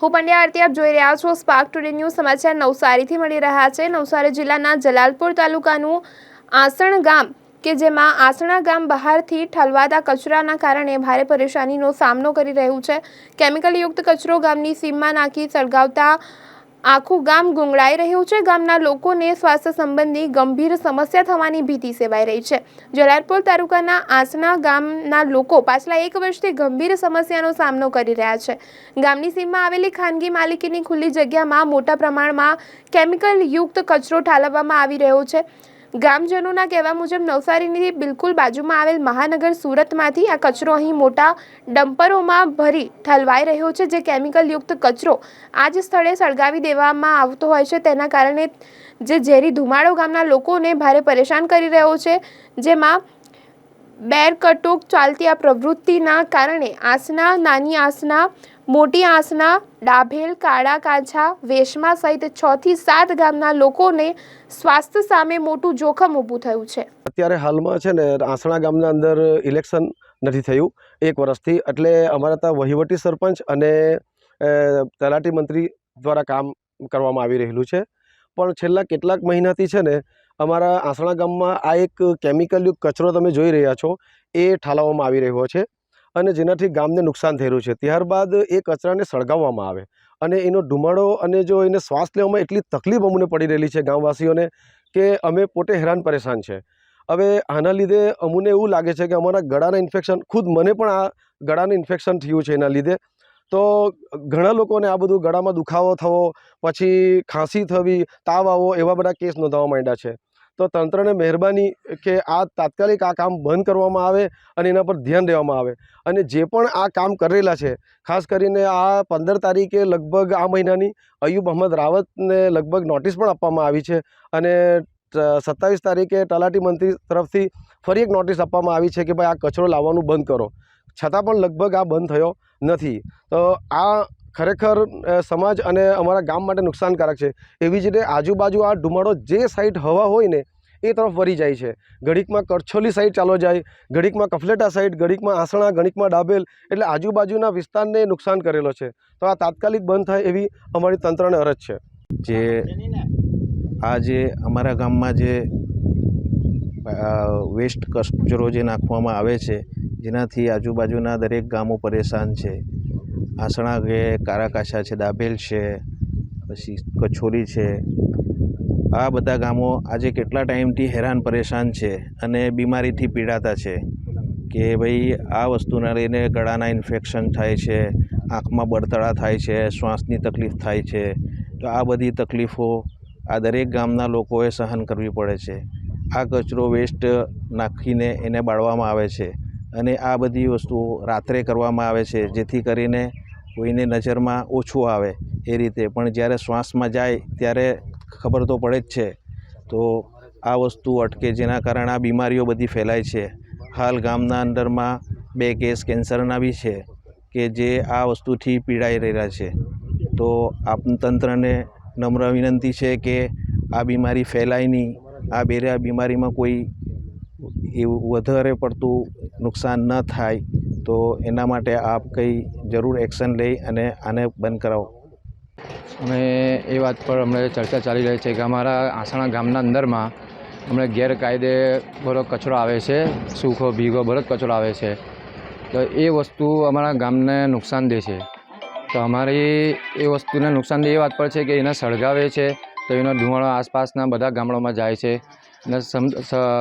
હું પંડ્યા આરતી, આપ જોઈ રહ્યા છો સ્પાર્ક ટુડે ન્યૂઝ સમાચાર નવસારીથી મળી રહ્યા છે. નવસારી જિલ્લાના જલાલપુર તાલુકાનું આસણ ગામ કે જેમાં આસણા ગામ બહારથી ઠલવાતા કચરાના કારણે ભારે પરેશાનીનો સામનો કરી રહ્યું છે. કેમિકલયુક્ત કચરો ગામની સીમમાં નાખી સળગાવતા આખું ગામ ગુંગળાઈ રહ્યું છે. ગામના લોકોને સ્વાસ્થ્ય સંબંધી ગંભીર સમસ્યા થવાની ભીતિ સેવાઈ રહી છે. જલાલપુર તાલુકાના આસના ગામના લોકો પાછલા એક વર્ષથી ગંભીર સમસ્યાનો સામનો કરી રહ્યા છે. ગામની સીમમાં આવેલી ખાનગી માલિકીની ખુલ્લી જગ્યામાં મોટા પ્રમાણમાં કેમિકલયુક્ત કચરો ઠાલવવામાં આવી રહ્યો છે. ગામજનોના કહેવા મુજબ નવસારીની બિલકુલ બાજુમાં આવેલ મહાનગર સુરતમાંથી આ કચરો અહીં મોટા ડમ્પરોમાં ભરી ઠલવાઈ રહ્યો છે, જે કેમિકલયુક્ત કચરો આ જ સ્થળે સળગાવી દેવામાં આવતો હોય છે. તેના કારણે જે ઝેરી ધુમાડો ગામના લોકોને ભારે પરેશાન કરી રહ્યો છે, જેમાં બેરકટોક ચાલતી આ પ્રવૃત્તિના કારણે આસના, નાની આસના મોટી આસના ડાભેલ કાળા કાંછા વેશમાં સહિત છ થી સાત ગામના લોકોને સ્વાસ્થ્ય સામે મોટું જોખમ ઊભું થયું છે. અત્યારે હાલમાં છે ને આસણા ગામના અંદર ઇલેક્શન નથી થયું, એક વર્ષથી. એટલે અમારા ત્યાં વહીવટી સરપંચ અને તલાટી મંત્રી દ્વારા કામ કરવામાં આવી રહેલું છે. પણ છેલ્લા કેટલાક મહિનાથી છે ને અમારા આસણા ગામમાં આ એક કેમિકલયુક્ત કચરો તમે જોઈ રહ્યા છો, એ ઠાલવવામાં આવી રહ્યો છે. અને જેનાથી ગામને નુકસાન થઈ રહ્યું છે. ત્યારબાદ એ કચરાને સળગાવવામાં આવે અને એનો ધુમાડો અને જો એને શ્વાસ લેવામાં એટલી તકલીફ અમને પડી રહેલી છે ગામવાસીઓને કે અમે પોતે હેરાન પરેશાન છે. હવે આના લીધે અમને એવું લાગે છે કે અમારા ગળાના ઇન્ફેક્શન, ખુદ મને પણ આ ગળાનું ઇન્ફેક્શન થયું છે એના લીધે. તો ઘણા લોકોને આ બધું ગળામાં દુખાવો થવો, પછી ખાંસી થવી, તાવ આવવો એવા બધા કેસ નોંધાવા માંડ્યા છે. તો તંત્રને મહેરબાની કે આ તાત્કાલિક આ કામ બંધ કરવામાં આવે અને એના પર ધ્યાન દેવામાં આવે. અને જે પણ આ કામ કરેલા છે, ખાસ કરીને આ પંદર તારીખે લગભગ આ મહિનાની અયુબ અહમદ રાવતને લગભગ નોટિસ પણ આપવામાં આવી છે અને સત્તાવીસ તારીખે તલાટી મંત્રી તરફથી ફરી એક નોટિસ આપવામાં આવી છે કે ભાઈ આ કચરો લાવવાનું બંધ કરો. છતાં પણ લગભગ આ બંધ થયો નથી. તો આ ખરેખર સમાજ અને અમારા ગામ માટે નુકસાનકારક છે. એવી જ રીતે આજુબાજુ આ ધુમાડો જે સાઈડ હવા હોય ને, એ તરફ વરી જાય છે. ઘડીકમાં કરછોલી સાઈડ ચાલો જાય, ઘડીકમાં કફલેટા સાઈડ ઘડીકમાં આસણા, ઘડીકમાં ડાબેલ, એટલે આજુબાજુના વિસ્તારને નુકસાન કરેલો છે. તો આ તાત્કાલિક બંધ થાય એવી અમારી તંત્રને અરજ છે. જે આ જે અમારા ગામમાં જે વેસ્ટ કચરો જે નાખવામાં આવે છે, જેનાથી આજુબાજુના દરેક ગામો પરેશાન છે. આસણા છે કારાકાશા છે, દાભેલ છે, પછી કછોરી છે. આ બધા ગામો આજે કેટલા ટાઈમથી હેરાન પરેશાન છે અને બીમારીથી પીડાતા છે કે ભાઈ આ વસ્તુના લઈને ગળાના ઇન્ફેક્શન થાય છે, આંખમાં બળતરા થાય છે, શ્વાસની તકલીફ થાય છે. તો આ બધી તકલીફો આ દરેક ગામના લોકોએ સહન કરવી પડે છે. આ કચરો વેસ્ટ નાખીને એને બાળવામાં આવે છે. અને આ બધી વસ્તુઓ રાત્રે કરવામાં આવે છે, જેથી કરીને કોઈને નજરમાં ઓછું આવે એ રીતે. પણ જ્યારે શ્વાસમાં જાય, ત્યારે ખબર તો પડે જ છે. તો આ વસ્તુ અટકે જેના કારણે આ બીમારીઓ બધી ફેલાય છે. હાલ ગામના અંદરમાં બે કેસ કેન્સરના બી છે કે જે આ વસ્તુથી પીડાઈ રહેલા છે. તો આપ તંત્રને નમ્ર વિનંતી છે કે આ બીમારી ફેલાય નહીં. આ બેરે આ બીમારીમાં કોઈ એવું વધારે પડતું નુકસાન ન થાય, તો એના માટે આપ કંઈ જરૂર એક્શન લઈ અને આને બંધ કરાવો. અમે એ વાત પર હમણાં ચર્ચા ચાલી રહી છે કે અમારા આસણા ગામના અંદરમાં હમણાં ગેરકાયદે બરો કચરો આવે છે, સૂખો, ભીગો બરો કચરો આવે છે. તો એ વસ્તુ અમારા ગામને નુકસાન દે છે. તો અમારી એ વસ્તુને નુકસાન દે એ વાત પર છે કે એને સળગાવે છે, તો એનો ધુમાડો આસપાસના બધા ગામડામાં જાય છે. અને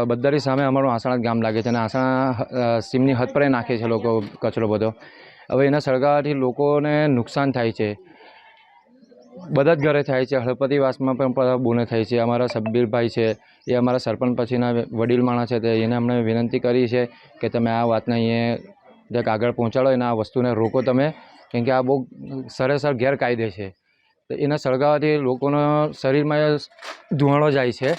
બધાની સામે અમારું આસણા ગામ લાગે છે અને આસણા સીમની હદ પર નાખે છે લોકો કચરો બધો. હવે એના સળગાવવાથી લોકોને નુકસાન થાય છે. બધા જ ઘરે થાય છે. હળપતિવાસમાં પણ બુને થાય છે. અમારા સબ્બીરભાઈ છે, એ અમારા સરપંચ પછીના વડીલ માણસ છે તે, એને અમને વિનંતી કરી છે કે તમે આ વાતને અહીંયા જરાક આગળ પહોંચાડો અને આ વસ્તુને રોકો તમે, કેમ કે આ બહુ સરેસર ગેરકાયદે છે. તો એના સળગાવવાથી લોકોના શરીરમાં ધુમાડો જાય છે.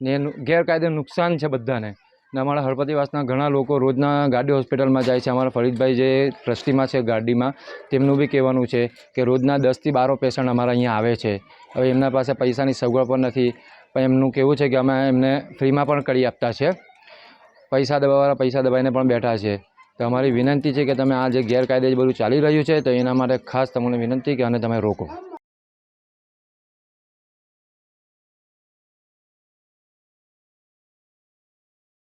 ને ગેરકાયદે નુકસાન છે બધાને. ને અમારા હળપતિવાસના ઘણા લોકો રોજના ગાડી હોસ્પિટલમાં જાય છે. અમારા ફરીદભાઈ જે ટ્રસ્ટીમાં છે ગાડીમાં, તેમનું બી કહેવાનું છે કે રોજના દસથી બારો પેશન્ટ અમારા અહીંયા આવે છે. હવે એમના પાસે પૈસાની સગવડ પણ નથી. પણ એમનું કહેવું છે કે અમે એમને ફ્રીમાં પણ કરી આપતા છે. પૈસા દબાવવાળા પૈસા દબાઈને પણ બેઠા છે. તો અમારી વિનંતી છે કે તમે આ જે ગેરકાયદે બધું ચાલી રહ્યું છે, તો એના માટે ખાસ તમને વિનંતી કે અને તમે રોકો.